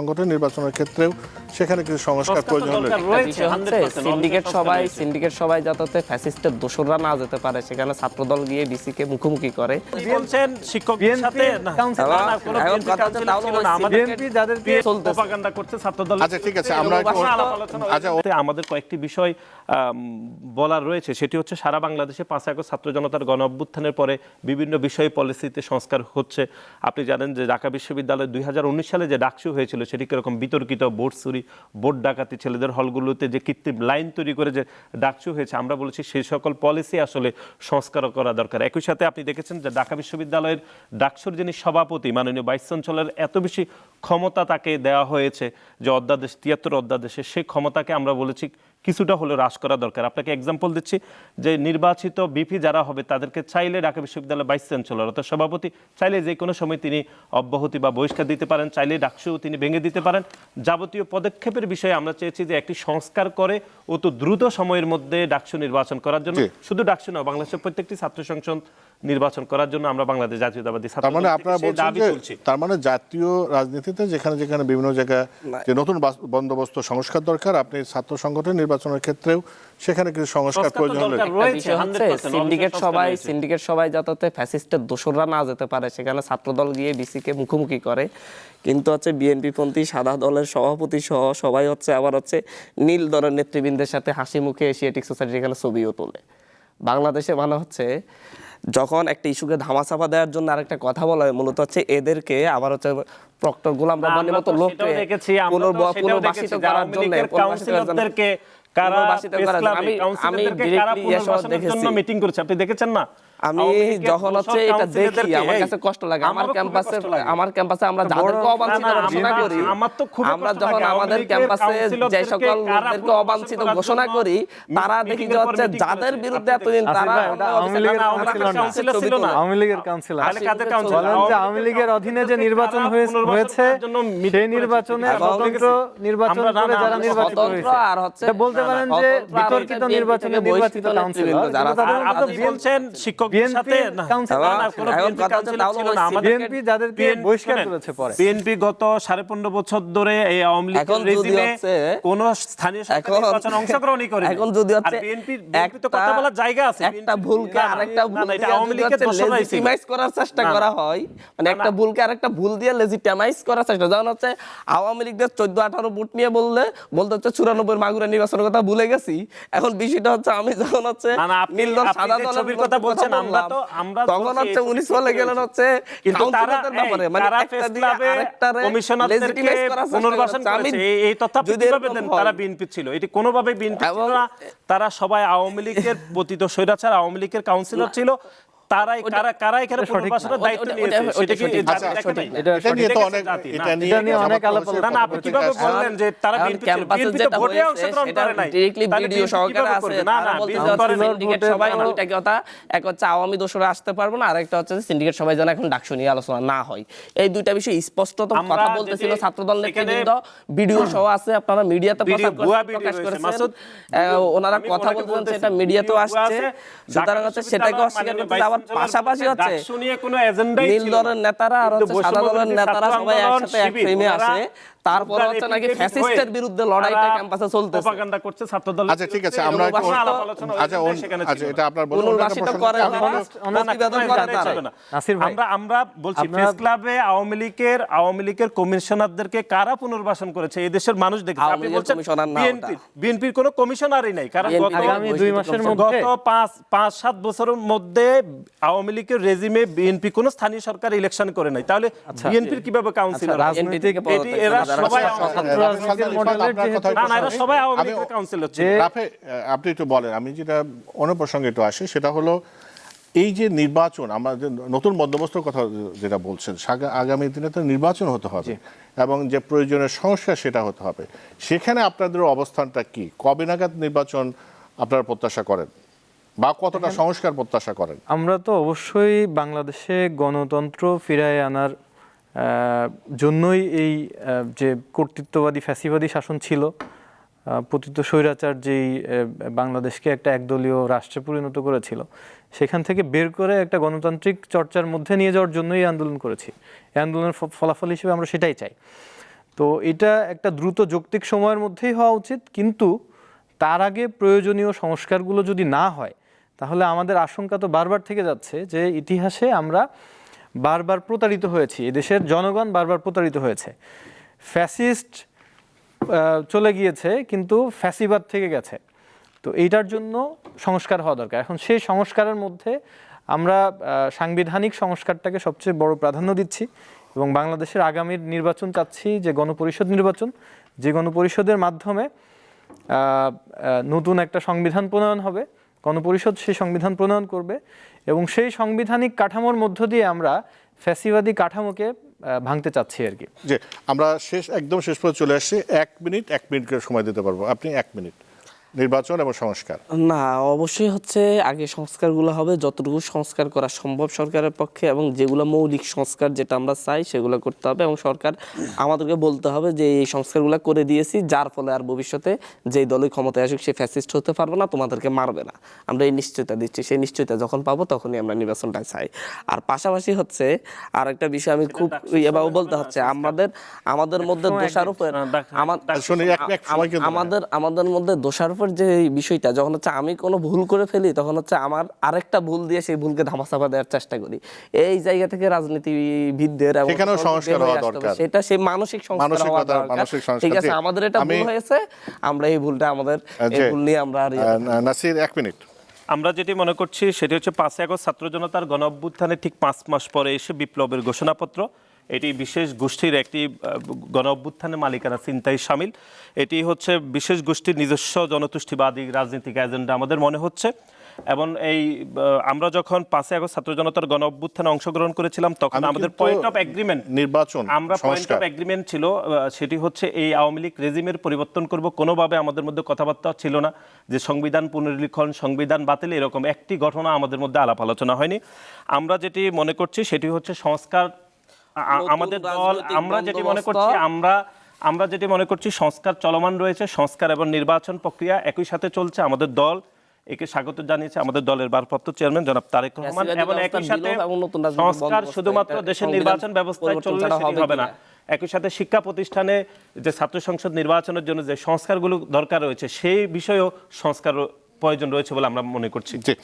সংগঠন নির্বাচনের ক্ষেত্রেও সেখানে কিছু সংস্কার প্রয়োজন সিন্ডিকেট সবাই সিন্ডিকেট সবাই যাতে ফ্যাসিস্টের দোসররা না যেতে পারে সেখানে ছাত্রদল গিয়ে ডিসিকে মুখোমুখি করে। বলছেন? সাথে? আচ্ছা, ঠিক আছে, আমরা আচ্ছা, আমাদের কয়েকটি বিষয় বলার রয়েছে। সেটি হচ্ছে সারা বাংলাদেশে পাঁচ আগস্ট ছাত্র জনতার গণ অভ্যুত্থানের পরে বিভিন্ন বিষয় পলিসিতে সংস্কার হচ্ছে। আপনি জানেন যে ঢাকা বিশ্ববিদ্যালয় দুই হাজার উনিশ সালে যে ডাকসু হয়েছিল সেটি কীরকম বিতর্কিত ভোট চুরি ভোট ডাকাতি, ছেলেদের হলগুলোতে যে কৃত্রিম লাইন তৈরি করে যে ডাকসু হয়েছে, আমরা বলেছি সেই সকল পলিসি আসলে সংস্কার করা দরকার। একই সাথে আপনি দেখেছেন যে ঢাকা বিশ্ববিদ্যালয়ের ডাকসুর যিনি সভাপতি, মাননীয় বাইশ চঞ্চলের এত বেশি ক্ষমতা তাকে দেওয়া হয়েছে যে অধ্যাদেশ, তিয়াত্তর অধ্যাদেশে সেই ক্ষমতাকে আমরা বলেছি কিছুটা হলে হ্রাস করা দরকার। আপনাকে এক্সাম্পল দিচ্ছি যে নির্বাচিত বিপি যারা হবে তাদেরকে চাইলে ঢাকা বিশ্ববিদ্যালয়ের ভাইস চ্যান্সেলর অর্থাৎ সভাপতি চাইলে যে কোনো সময় তিনি অব্যাহতি বা বহিষ্কার দিতে পারেন চাইলে ডাকসু তিনি ভেঙে দিতে পারেন। যাবতীয় পদক্ষেপের বিষয়ে আমরা চেয়েছি যে একটি সংস্কার করে অত দ্রুত সময়ের মধ্যে ডাকসু নির্বাচন করার জন্য। শুধু ডাকসু না বাংলাদেশের প্রত্যেকটি ছাত্র সংসদ নির্বাচন করার জন্য আমরা বাংলাদেশ জাতীয়তাবাদী ছাত্র তার মানে আপনারা বলছেন যে তার মানে জাতীয় রাজনীতিতে যেখানে যেখানে বিভিন্ন জায়গায় যে নতুন বাস- বন্দোবস্ত সংস্কার দরকার আপনি ছাত্র সংগঠন নির্বাচনের ক্ষেত্রেও সেখানে কিছু সংস্কার প্রয়োজন হলে রয়েছে, বিষয় হচ্ছে 100% সিন্ডিকেট সবাই সিন্ডিকেট সবাই যাতে ফ্যাসিস্টের দোসররা না যেতে পারে সেখানে ছাত্রদল গিয়ে ডিসিকে মুখোমুখি করে। কিন্তু হচ্ছে বিএনপি পন্থী সাদা দলের সভাপতি সহ সবাই হচ্ছে আবার হচ্ছে নীল দলের নেতৃবৃন্দের সাথে হাসি মুখে এশিয়াটিক সোসাইটি এখানে ছবিও তোলে। বাংলাদেশে মানে হচ্ছে যখন একটা ইস্যুকে ধামাচাপা দেওয়ার জন্য আরেকটা কথা বলা হয় মূলত হচ্ছে এদেরকে আবার হচ্ছে প্রক্টর গোলাম রহমানের মতো লোক লোককে দেখেছি, পুনর্বাসিত করার জন্য পুনর্বাসিত করার আমি- আমি ডিরেক্টলি দেখেছি। জন্য মিটিং করেছে আপনি দেখেছেন না আমি আওয়ামী যখন হচ্ছে এটা দেখি আমার কাছে কষ্ট লাগে। আমার ক্যাম্পাসে আমার ক্যাম্পাসে আমরা যাদেরকে অবাঞ্ছিত ঘোষণা করি। আমার তো খুবই আমরা যখন আমাদের ক্যাম্পাসে যে সকল লোকদেরকে অবাঞ্ছিত ঘোষণা করি তারা দেখি যে হচ্ছে যাদের বিরুদ্ধে এতদিন তারা আওয়ামী লীগের কাউন্সিলর না। ছিল না। আওয়ামী লীগের কাউন্সিলর তাহলে কাদের কাউন্সিলর? বলেন যে আওয়ামী লীগের অধীনে যে নির্বাচন হয়ে- হয়েছে সেই নির্বাচনে স্বতন্ত্র নির্বাচন করে যারা নির্বাচিত হয়েছে। আর হচ্ছে বলতে পারেন যে বিতর্কিত নির্বাচনে নির্বাচিত কাউন্সিলর যারা আপনি বলছেন সাথে যাদেরকে বহিষ্কার করেছে পরে। গত বছর ধরে এই আওয়ামী লীগের রেজিমে কোন স্থানীয় সরকার এখন- অংশগ্রহণই করে এখন যদি হচ্ছে বিএনপি তো কথা বলার জায়গা আছে। একটা ভুলকে না, না, আরেকটা ভুল এটা আওয়ামী লীগের হচ্ছে দোষরাই ছিল। legitimize করার চেষ্টা না, না। করা হয় মানে একটা ভুলকে আরেকটা ভুল দিয়ে লেজিটিমাইজ করার চেষ্টা। যেমন হচ্ছে আওয়ামী লীগদের চোদ্দ আঠারো ভোট নিয়ে বললে বলতে হচ্ছে চুরানব্বই মাগুরা নির্বাচনের কথা ভুলে গেছি। এখন বিষয়টা হচ্ছে আমি যখন হচ্ছে না, না, আপনি- নীল দল সাদা দলের কথা বলছেন, আমরা বললাম, তো- আমরা তখন হচ্ছে উনি চলে গেলেন হচ্ছে কিন্তু তারা ব্যাপারে মানে একটা প্রেস আরেকটারে কমিশনারদেরকে legitimize করার চেষ্টা পুনর্বাসন করেছে। এই- এই তথ্য আপনি কীভাবে দেন তারা বিএনপি ছিল। এটি কোনোভাবে বিএনপি ছিল না। তারা সবাই আওয়ামী লীগের পতিত স্বৈরাচার আওয়ামী লীগের কাউন্সিলর ছিল। তারাই কারা কারা এখানে পুনর্বাসনের দায়িত্ব নিয়েছে? সেটা কি ওটা সঠিক না। জাতি দেখে নাই? এটা এটা নিয়ে তো অনেক এটা নিয়ে অনেক আলাপ না না আপনি কীভাবে বললেন যে তারা এখন বিএনপি ছিল ক্যাম্পাসে যেটা ভোটে অংশগ্রহণ করে নাই ডিরেক্টলি ভিডিও সহকারে আছে না না বলতে BNP যাচ্ছে করে নাই। সিন্ডিকেট সবাই তো- কথা এক হচ্ছে আওয়ামী দোষরা আসতে পারব না আরেকটা হচ্ছে সিন্ডিকেট সবাই যেন এখন ডাকসু নিয়ে আলোচনা না হয়। এই দুইটা বিষয় স্পষ্ট তো আমরা কথা বলতেছিল ছাত্রদল নেতৃবৃন্দ ভিডিও সহ আছে আপনারা মিডিয়াতে প্রকাশ করেছেন। আহ, ওনারা কথা বলতেছি, সেটা মিডিয়াতেও আসছে। সুতরাং হচ্ছে সেটাকে অস্বীকার করতে চ্যান্সেলর পাশাপাশি হচ্ছে নীল দলের নেতারা আর হচ্ছে সাদা দলের নেতারা সবাই একসাথে এক ফ্রেমে আসে। তারপর হচ্ছে নাকি ফ্যাসিস্টের বিরুদ্ধে লড়াইটা ক্যাম্পাসে চলতেছে। প্রপাগান্ডা করছে ছাত্রদল আচ্ছা ঠিক আছে আমরা আচ্ছা আচ্ছা এটা আপনার বলুন করে। আমরা- তারা। আমরা আমরা বলছি প্রেস ক্লাবে আওয়ামী লীগের আওয়ামী লীগের কমিশনারদেরকে কারা পুনর্বাসন করেছে? এই দেশের মানুষ দেখেছে। আপনি বলছেন কমিশনার না বিএনপি। বিএনপির কোনো কমিশনারই নাই কারণ গত আগামী দুই মাসের মধ্যে গত পাঁচ পাঁচ সাত বছরের মধ্যে আওয়ামী লীগের রেজিমে বিএনপি কোনো স্থানীয় সরকার ইলেকশন করে নাই। তাহলে বিএনপির কীভাবে কাউন্সিলর আচ্ছা, রাজনৈতিক- এরা আপনি একটু বলেন আমি যেটা অন্য প্রসঙ্গে একটু আসি সেটা হলো এই যে নির্বাচন আমরা যে নতুন বন্দোবস্তের কথা যেটা বলছেন আগামী দিনে তো নির্বাচন হতে হবে এবং যে প্রয়োজনীয় সংস্কার সেটা হতে হবে। সেখানে আপনাদের অবস্থানটা কি? কবে নাগাদ নির্বাচন আপনারা প্রত্যাশা করেন? বা কতটা সংস্কার প্রত্যাশা করেন? আমরা তো অবশ্যই বাংলাদেশে গণতন্ত্র ফিরায় আনার জন্যই এই যে কর্তৃত্ববাদী ফ্যাসিবাদী শাসন ছিল পতিত স্বৈরাচার যেই বাংলাদেশকে একটা একদলীয় রাষ্ট্রে পরিণত করেছিল, সেখান থেকে বের করে একটা গণতান্ত্রিক চর্চার মধ্যে নিয়ে যাওয়ার জন্যই আন্দোলন করেছি। এই আন্দোলনের ফলাফল হিসেবে আমরা সেটাই চাই। তো এটা একটা দ্রুত যৌক্তিক সময়ের মধ্যেই হওয়া উচিত, কিন্তু তার আগে প্রয়োজনীয় সংস্কারগুলো যদি না হয়, তাহলে আমাদের আশঙ্কা তো বারবার থেকে যাচ্ছে যে ইতিহাসে আমরা বারবার প্রতারিত হয়েছি। এদেশের জনগণ বারবার প্রতারিত হয়েছে। ফ্যাসিস্ট চলে গিয়েছে, কিন্তু ফ্যাসিবাদ থেকে গেছে। তো এইটার জন্য সংস্কার হওয়া দরকার। এখন সেই সংস্কারের মধ্যে আমরা সাংবিধানিক সংস্কারটাকে সবচেয়ে বড় প্রাধান্য দিচ্ছি এবং বাংলাদেশের আগামীর নির্বাচন চাচ্ছি যে গণপরিষদ নির্বাচন। যে গণপরিষদের মাধ্যমে নতুন একটা সংবিধান প্রণয়ন হবে। গণপরিষদ সেই সংবিধান প্রণয়ন করবে এবং সেই সাংবিধানিক কাঠামোর মধ্য দিয়ে আমরা ফ্যাসিবাদী কাঠামোকে ভাঙতে চাচ্ছি আর কি। যে আমরা শেষ, একদম শেষ পর্যন্ত চলে আসছি। এক মিনিট এক মিনিট করে সময় দিতে পারব। আপনি এক মিনিট। নির্বাচন এবং সংস্কার? না অবশ্যই হচ্ছে আগে সংস্কারগুলো হবে যতটুকু সংস্কার করা সম্ভব সরকারের পক্ষে এবং যেগুলো মৌলিক সংস্কার যেটা আমরা চাই সেগুলো করতে হবে এবং সরকার আমাদেরকে বলতে হবে যে এই সংস্কারগুলো করে দিয়েছি যার ফলে আর ভবিষ্যতে যেই দলই ক্ষমতায় আসুক সে ফ্যাসিস্ট হতে পারবে না তোমাদেরকে মারবে না। আমরা এই নিশ্চয়তা দিচ্ছি সেই নিশ্চয়তা যখন পাবো তখনই আমরা নির্বাচনটা চাই। আর পাশাপাশি হচ্ছে আর একটা বিষয় আমি খুব এভাবে বলতে হচ্ছে আমাদের আমাদের মধ্যে দোষারোপের আমার শুনি এক এক সময় কিন্তু আমাদের আমাদের মধ্যে দোষারোপের যে বিষয়টা যখন হচ্ছে আমি কোনো ভুল করে ফেলি তখন হচ্ছে আমার আরেকটা ভুল দিয়ে সেই ভুলকে ধামাচাপা দেওয়ার চেষ্টা করি। এই জায়গা থেকে রাজনীতিবিদদের এবং সেখানেও সংস্কার হওয়া দরকার। সেটা সেই মানসিক সংস্কার হওয়া দরকার। ঠিক আছে আমাদের এটা ভুল হয়েছে আমরা এই ভুলটা আমাদের এই ভুল নিয়ে আমরা আর ইয়ে নাসির এক মিনিট। আমরা যেটি মনে করছি সেটি হচ্ছে পাঁচই আগস্ট ছাত্র জনতার গণ অভ্যুত্থানের ঠিক পাঁচ মাস পরে এসে বিপ্লবের ঘোষণাপত্র। এটি বিশেষ গোষ্ঠীর একটি গণ অভ্যুত্থানের মালিকানা চিন্তায় সামিল। এটি হচ্ছে বিশেষ গোষ্ঠীর নিজস্ব জনতুষ্টিবাদী রাজনৈতিক এজেন্ডা আমাদের মনে হচ্ছে। এবং এই আমরা যখন পাঁচই আগস্ট ছাত্র জনতার গণ অভ্যুত্থানে অংশগ্রহণ করেছিলাম তখন আমাদের পয়েন্ট অফ এগ্রিমেন্ট নির্বাচন আমরা পয়েন্ট অফ এগ্রিমেন্ট ছিল সেটি হচ্ছে এই আওয়ামী লীগ রেজিমের পরিবর্তন করব। কোনোভাবে আমাদের মধ্যে কথাবার্তা ছিল না যে সংবিধান পুনর্লিখন সংবিধান বাতিল এরকম একটি ঘটনা আমাদের মধ্যে আলাপ আলোচনা হয়নি। আমরা যেটি মনে করছি সেটি হচ্ছে সংস্কার আমাদের দল আমরা যেটি মনে করছি আমরা আমরা যেটি মনে করছি সংস্কার চলমান রয়েছে সংস্কার এবং নির্বাচন প্রক্রিয়া একই সাথে চলছে আমাদের দল। একে স্বাগত জানিয়েছে আমাদের দলের ভারপ্রাপ্ত চেয়ারম্যান জনাব তারেক রহমান এবং একই সাথে সংস্কার শুধুমাত্র দেশের নির্বাচন ব্যবস্থায় চললে সেটি হবে হবে না। একই সাথে শিক্ষা প্রতিষ্ঠানে যে ছাত্র সংসদ নির্বাচনের জন্য যে সংস্কারগুলো দরকার রয়েছে সেই বিষয়েও সংস্কার প্রয়োজন রয়েছে বলে আমরা মনে করছি। জি।